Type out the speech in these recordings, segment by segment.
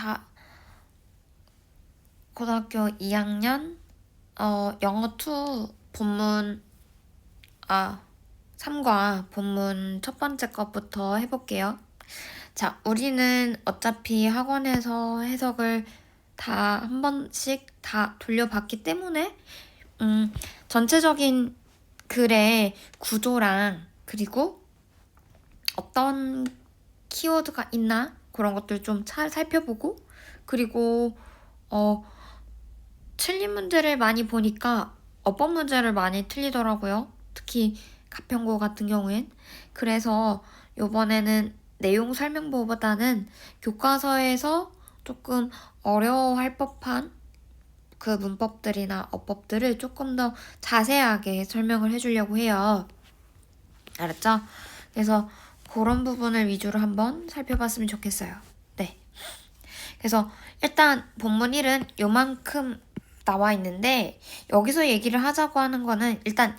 자, 고등학교 2학년 어, 영어 2 본문 아 3과 본문 첫 번째 것부터 해볼게요. 자, 우리는 어차피 학원에서 해석을 다 한 번씩 다 돌려봤기 때문에 음, 전체적인 글의 구조랑 그리고 어떤 키워드가 있나 그런 것들 좀 잘 살펴보고 그리고 어 틀린 문제를 많이 보니까 어법 문제를 많이 틀리더라고요. 특히 가평고 같은 경우엔 그래서 요번에는 내용 설명보다는 교과서에서 조금 어려워할 법한 그 문법들이나 어법들을 조금 더 자세하게 설명을 해주려고 해요. 알았죠? 그래서 그런 부분을 위주로 한번 살펴봤으면 좋겠어요. 네. 그래서 일단 본문 1은 요만큼 나와 있는데 여기서 얘기를 하자고 하는 거는 일단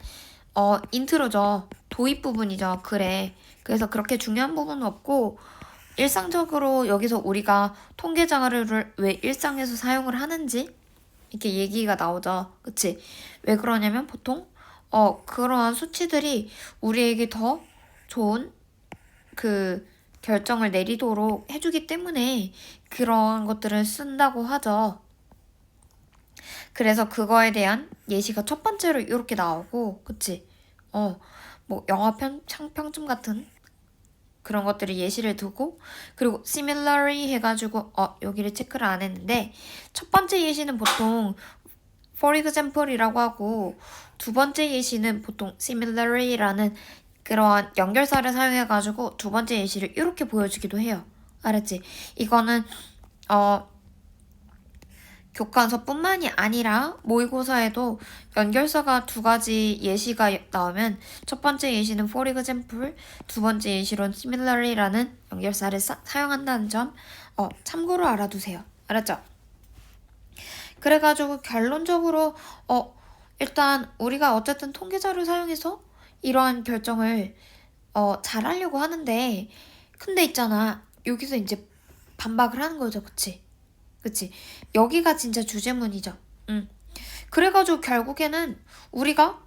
어 인트로죠. 도입 부분이죠. 그래. 그래서 그렇게 중요한 부분은 없고 일상적으로 여기서 우리가 통계 자료를 왜 일상에서 사용을 하는지 이렇게 얘기가 나오죠. 그치? 왜 그러냐면 보통 어 그러한 수치들이 우리에게 더 좋은 그 결정을 내리도록 해주기 때문에 그러한 것들을 쓴다고 하죠. 그래서 그거에 대한 예시가 첫 번째로 이렇게 나오고, 그치? 어, 뭐 영화 편, 평점 같은 그런 것들을 예시를 두고, 그리고 similarly 해가지고, 어, 여기를 체크를 안 했는데, 첫 번째 예시는 보통 for example이라고 하고, 두 번째 예시는 보통 similarly라는 그러한 연결사를 사용해가지고 두 번째 예시를 이렇게 보여주기도 해요. 알았지? 이거는 어 교과서뿐만이 아니라 모의고사에도 연결사가 두 가지 예시가 나오면 첫 번째 예시는 for example, 두 번째 예시로는 similarly라는 연결사를 사, 용한다는 점 어, 참고로 알아두세요. 알았죠? 그래가지고 결론적으로 어 일단 우리가 어쨌든 통계자를 사용해서 이러한 결정을 어, 잘 하려고 하는데 근데 있잖아. 여기서 이제 반박을 하는 거죠. 그치? 그치? 여기가 진짜 주제문이죠. 응. 그래가지고 결국에는 우리가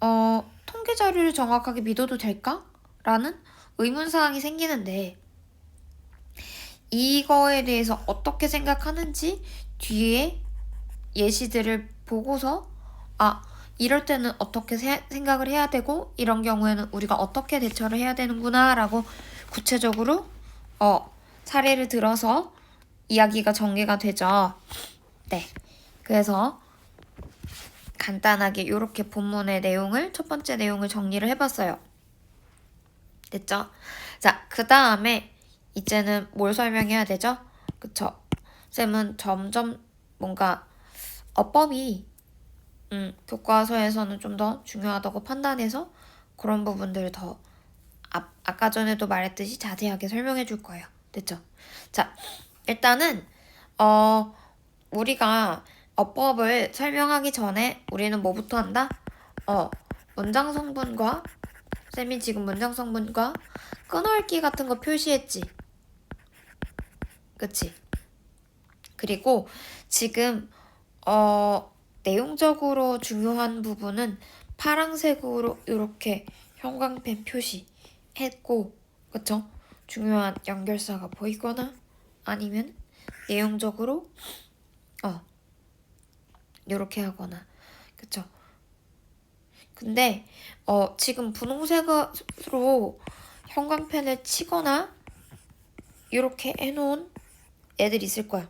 어 통계 자료를 정확하게 믿어도 될까? 라는 의문사항이 생기는데 이거에 대해서 어떻게 생각하는지 뒤에 예시들을 보고서 아 이럴 때는 어떻게 세, 생각을 해야 되고 이런 경우에는 우리가 어떻게 대처를 해야 되는구나라고 구체적으로 어, 사례를 들어서 이야기가 전개가 되죠. 네. 그래서 간단하게 이렇게 본문의 내용을 첫 번째 내용을 정리를 해봤어요. 됐죠? 자, 그 다음에 이제는 뭘 설명해야 되죠? 그쵸? 쌤은 점점 뭔가 어법이 음, 교과서에서는 좀 더 중요하다고 판단해서 그런 부분들을 더 아, 아까 전에도 말했듯이 자세하게 설명해 줄 거예요. 됐죠? 자, 일단은 어 우리가 어법을 설명하기 전에 우리는 뭐부터 한다? 어, 문장 성분과 쌤이 지금 문장 성분과 끊어읽기 같은 거 표시했지. 그치? 그리고 지금 어 내용적으로 중요한 부분은 파랑색으로 이렇게 형광펜 표시했고 그쵸? 중요한 연결사가 보이거나 아니면 내용적으로 어 이렇게 하거나 그쵸? 근데 어 지금 분홍색으로 형광펜을 치거나 이렇게 해놓은 애들 있을 거야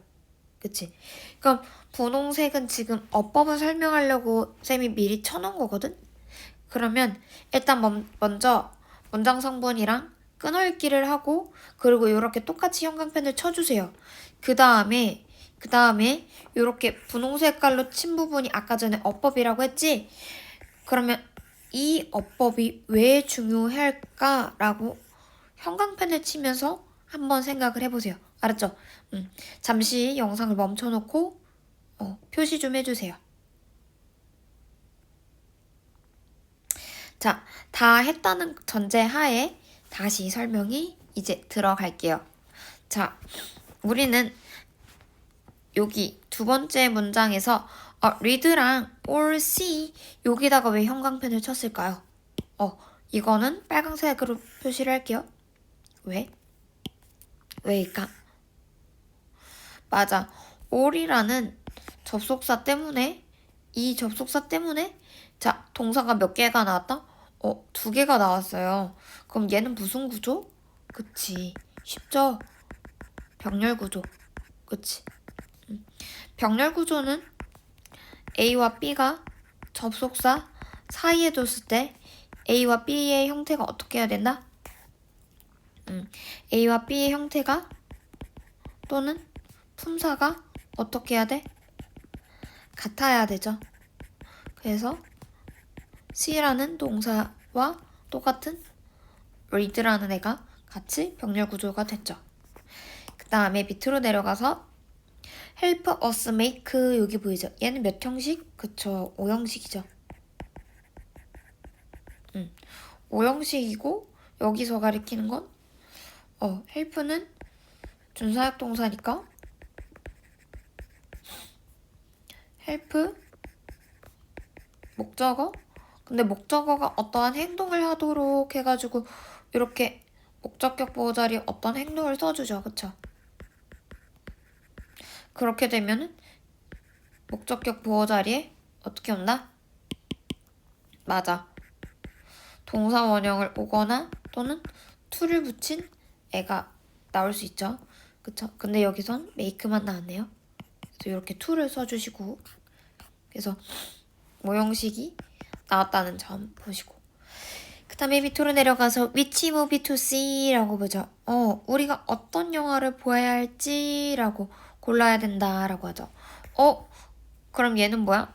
그치? 그럼 분홍색은 지금 어법을 설명하려고 쌤이 미리 쳐놓은 거거든? 그러면 일단 먼저 문장 성분이랑 끊어읽기를 하고 그리고 이렇게 똑같이 형광펜을 쳐주세요. 그 다음에 그 다음에 이렇게 분홍 색깔로 친 부분이 아까 전에 어법이라고 했지? 그러면 이 어법이 왜 중요할까라고 형광펜을 치면서 한번 생각을 해보세요. 알았죠? 음, 잠시 영상을 멈춰놓고 어, 표시 좀 해주세요. 자, 다 했다는 전제 하에 다시 설명이 이제 들어갈게요. 자, 우리는 여기 두 번째 문장에서 어, read랑 or see 여기다가 왜 형광펜을 쳤을까요? 어, 이거는 빨강색으로 표시를 할게요. 왜? 왜일까? 맞아. all이라는 접속사 때문에 이 접속사 때문에 자, 동사가 몇 개가 나왔다? 어, 두 개가 나왔어요. 그럼 얘는 무슨 구조? 그치. 쉽죠? 병렬 구조. 그치. 음. 병렬 구조는 A와 B가 접속사 사이에 뒀을 때 A와 B의 형태가 어떻게 해야 된다? 음, A와 B의 형태가 또는 품사가 어떻게 해야 돼? 같아야 되죠. 그래서 C라는 동사와 똑같은 read라는 애가 같이 병렬 구조가 됐죠. 그 다음에 밑으로 내려가서 help us make 여기 보이죠? 얘는 몇 형식? 그쵸, 5형식이죠. 음, 5형식이고 여기서 가리키는 건 어, help는 준사역 동사니까 help 목적어? 근데 목적어가 어떠한 행동을 하도록 해가지고 이렇게 목적격 보호 자리에 어떤 행동을 써주죠. 그쵸? 그렇게 되면은 목적격 보호 자리에 어떻게 온다? 맞아. 동사 원형을 오거나 또는 to를 붙인 애가 나올 수 있죠. 그쵸? 근데 여기선 make만 나왔네요 그래서 이렇게 to를 써주시고 그래서 모형식이 나왔다는 점 보시고 그 다음에 밑으로 내려가서 which movie to see라고 보죠. 어, 우리가 어떤 영화를 보아야 할지라고 골라야 된다라고 하죠. 어, 그럼 얘는 뭐야?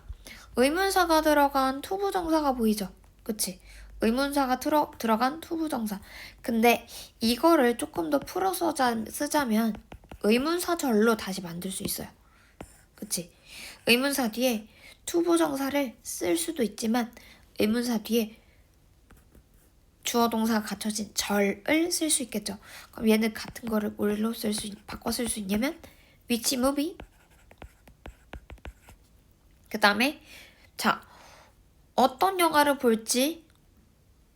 의문사가 들어간 투부정사가 보이죠? 그치? 의문사가 들어, 들어간 투부정사. 근데 이거를 조금 더 풀어서 자- 쓰자면 의문사절로 다시 만들 수 있어요. 그치? 의문사 뒤에 투부정사를 쓸 수도 있지만 의문사 뒤에 주어 동사가 갖춰진 절을 쓸 수 있겠죠. 그럼 얘는 같은 거를 뭘로 쓸 수 바꿔 쓸 수 있냐면 which movie 그 다음에 자 어떤 영화를 볼지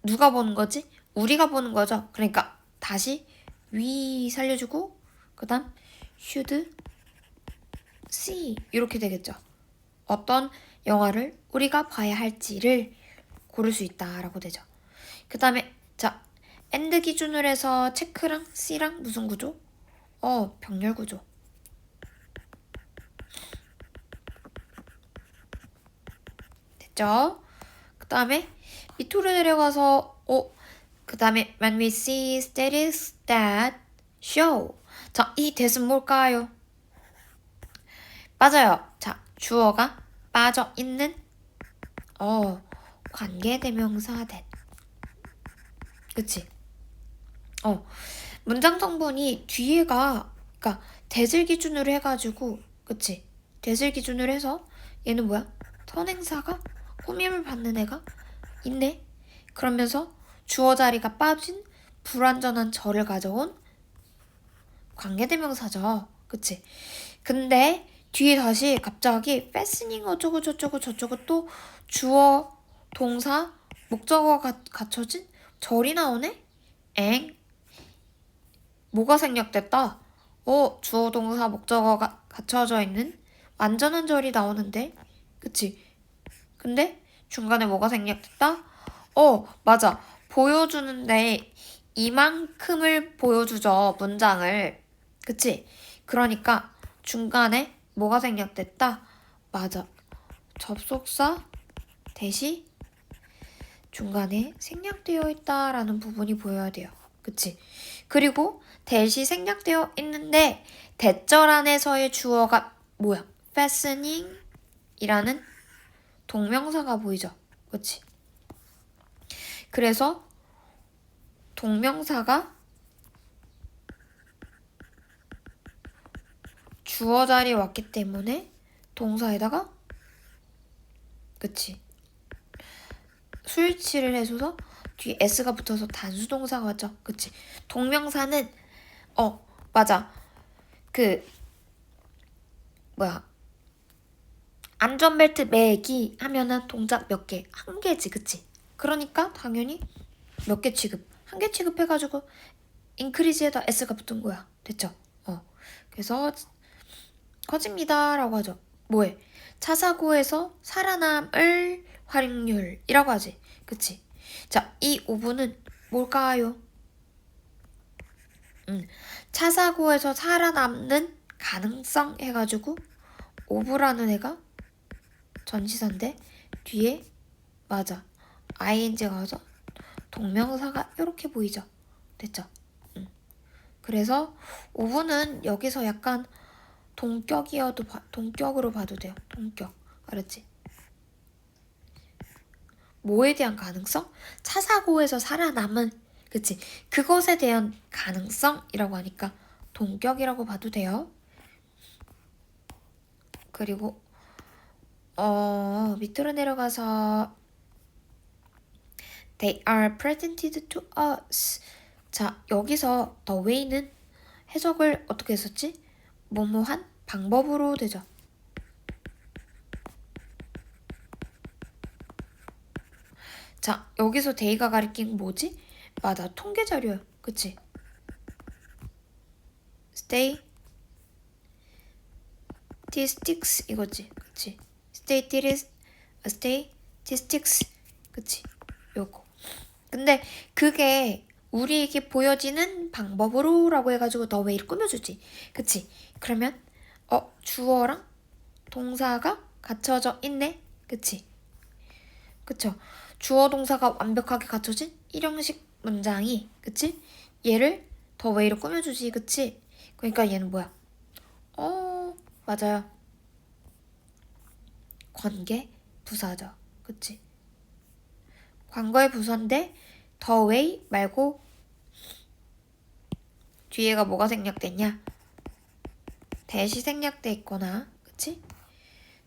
누가 보는 거지? 우리가 보는 거죠. 그러니까 다시 we 살려주고 그 다음 should see 이렇게 되겠죠. 어떤 영화를 우리가 봐야 할지를 고를 수 있다라고 되죠. 그 다음에 자 and 기준으로 해서 체크랑 C랑 무슨 구조? 어 병렬 구조. 됐죠? 그 다음에 밑으로 내려가서 어, 그 다음에 when we see status that show 자, 이 that은 뭘까요? 맞아요. 자, 주어가 빠져 있는 어, 관계대명사 that. 그치? 어, 문장 성분이 뒤에가 그러니까 that을 기준으로 해가지고 그치? that을 기준으로 해서 얘는 뭐야? 선행사가 꾸밈을 받는 애가 있네. 그러면서 주어 자리가 빠진 불완전한 절을 가져온 관계대명사죠. 그치? 근데 뒤에 다시 갑자기 fastening 어쩌고 저쩌고 저쩌고 또 주어, 동사, 목적어가 갖춰진 절이 나오네? 엥? 뭐가 생략됐다? 어, 주어, 동사, 목적어가 갖춰져 있는 완전한 절이 나오는데? 그치? 근데 중간에 뭐가 생략됐다? 어, 맞아. 보여주는데 이만큼을 보여주죠, 문장을. 그치? 그러니까 중간에 뭐가 생략됐다? 맞아. 접속사 대시 중간에 생략되어 있다라는 부분이 보여야 돼요. 그치? 그리고 대시 생략되어 있는데 대절 안에서의 주어가 뭐야? fastening 이라는 동명사가 보이죠? 그치? 그래서 동명사가 주어 자리에 왔기 때문에 동사에다가 그치? 수일치를 해줘서 뒤에 s가 붙어서 단수 동사가 왔죠. 그치? 동명사는 어 맞아 그 뭐야 안전벨트 매기 하면은 동작 몇 개? 한 개지 그치? 그러니까 당연히 몇 개 취급 한 개 취급해가지고 인크리즈에다 S가 붙은 거야 됐죠? 어 그래서 커집니다 라고 하죠 뭐해? 차 사고에서 살아남을 활용률이라고 하지 그치? 자이 오분은 뭘까요? 음, 차 사고에서 살아남는 가능성 해가지고 오브라는 애가 전치사인데 뒤에 맞아 ing가 와서 동명사가 이렇게 보이죠 됐죠 음. 그래서 오브는 여기서 약간 동격이어도 봐- 동격으로 봐도 돼요. 동격. 알았지? 뭐에 대한 가능성? 차 사고에서 살아남은 그치? 그것에 대한 가능성이라고 하니까 동격이라고 봐도 돼요. 그리고 어 밑으로 내려가서 They are presented to us. 자 여기서 the way는 해석을 어떻게 했었지? 뭐뭐한 방법으로 되죠. 자 여기서 데이가 가리킨 뭐지? 맞아 통계 자료야 그치? stay statistics 이거지 그치? statistics statistics 그치? 요거 근데 그게 우리에게 보여지는 방법으로 라고 해가지고 너 웨이를 꾸며주지 그치? 그러면 어 주어랑 동사가 갖춰져 있네 그치? 그쵸? 주어 동사가 완벽하게 갖춰진 일형식 문장이 그치? 얘를 더 웨이로 꾸며주지 그치? 그러니까 얘는 뭐야? 어 맞아요 관계 부사죠 그치? 관거의 부사인데 더 웨이 말고 뒤에가 뭐가 생략됐냐? 대시 생략돼 있거나 그치?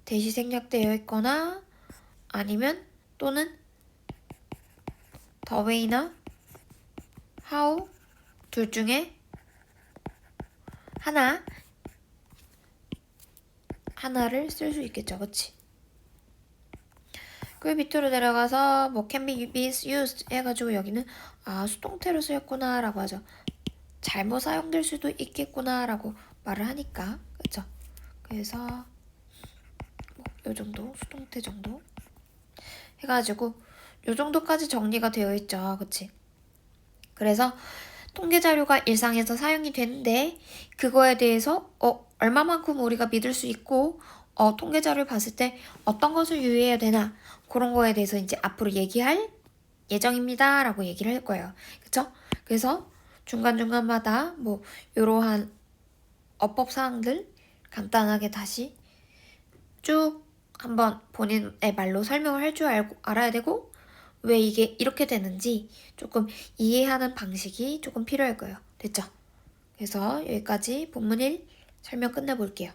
대시 생략되어 있거나 아니면 또는 더 웨이나 how 둘 중에 하나 하나를 쓸 수 있겠죠 그치? 그 밑으로 내려가서 뭐 can be misused 해가지고 여기는 아 수동태로 쓰였구나 라고 하죠 잘못 사용될 수도 있겠구나 라고 말을 하니까. 그쵸? 그래서 뭐요 정도 수동태 정도 해가지고 요 정도까지 정리가 되어 있죠. 그치? 그래서 통계 자료가 일상에서 사용이 되는데 그거에 대해서 어 얼마만큼 우리가 믿을 수 있고 어 통계 자료를 봤을 때 어떤 것을 유의해야 되나 그런 거에 대해서 이제 앞으로 얘기할 예정입니다 라고 얘기를 할 거예요. 그쵸? 그래서 중간중간마다 뭐 이러한 어법 사항들 간단하게 다시 쭉 한번 본인의 말로 설명을 할 줄 알고 알아야 되고 왜 이게 이렇게 되는지 조금 이해하는 방식이 조금 필요할 거예요. 됐죠? 그래서 여기까지 본문 1 설명 끝내볼게요.